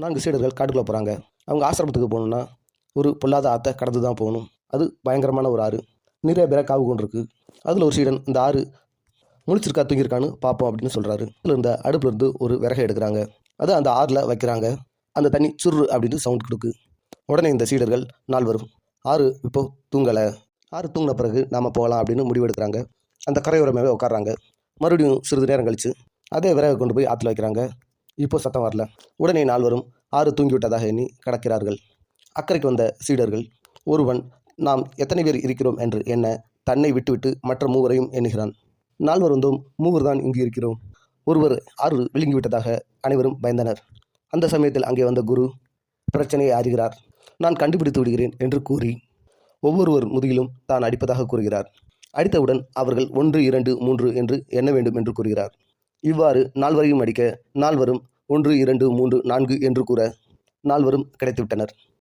நான்கு சீடர்கள் காட்டுக்குள்ளே போகிறாங்க. அவங்க ஆசிரமத்துக்கு போகணுன்னா ஒரு பொல்லாத ஆற்றை கடந்து தான் போகணும். அது பயங்கரமான ஒரு ஆறு. நிறைய பேராக காவு கொண்டிருக்கு. அதில் ஒரு சீடன் இந்த ஆறு முழிச்சிருக்கா தூங்கியிருக்கான்னு பார்ப்போம் அப்படின்னு சொல்கிறாரு அதில் இருந்த அடுப்பில் இருந்து ஒரு விறகை எடுக்கிறாங்க. அதை அந்த ஆறில் வைக்கிறாங்க. அந்த தண்ணி சுரு அப்படின்னு சவுண்ட் கொடுக்கு. உடனே இந்த சீடர்கள் நாள் வரும். ஆறு இப்போ தூங்கலை. ஆறு தூங்கின பிறகு நாம் போகலாம் அப்படின்னு முடிவெடுக்கிறாங்க அந்த கரையோரமாகவே உட்கார்றாங்க. மறுபடியும் சிறிது நேரம் கழித்து அதே விறகை கொண்டு போய் ஆற்றுல வைக்கிறாங்க. இப்போ சத்தம் வரல. உடனே நால்வரும் ஆறு தூங்கிவிட்டதாக எண்ணி கடக்கிறார்கள். அக்கறைக்கு வந்த சீடர்கள் ஒருவன் நாம் எத்தனை பேர் இருக்கிறோம்? என்று எண்ண தன்னை விட்டுவிட்டு மற்ற மூவரையும் எண்ணுகிறான். நால்வர் வந்தும் மூவர் தான் இங்கு இருக்கிறோம். ஒருவர் ஆறு விழுங்கிவிட்டதாக அனைவரும் பயந்தனர். அந்த சமயத்தில் அங்கே வந்த குரு பிரச்சனையை அறிகிறார் நான் கண்டுபிடித்து விடுகிறேன் என்று கூறி ஒவ்வொருவர் முதுகிலும் தான் அடிப்பதாக கூறுகிறார். அடித்தவுடன் அவர்கள் ஒன்று இரண்டு மூன்று என்று எண்ண வேண்டும் என்று கூறுகிறார். இவ்வாறு நால்வரையும் அடிக்க நால்வரும் ஒன்று இரண்டு மூன்று நான்கு என்று கூற நால்வரும் கிடைத்துவிட்டனர்.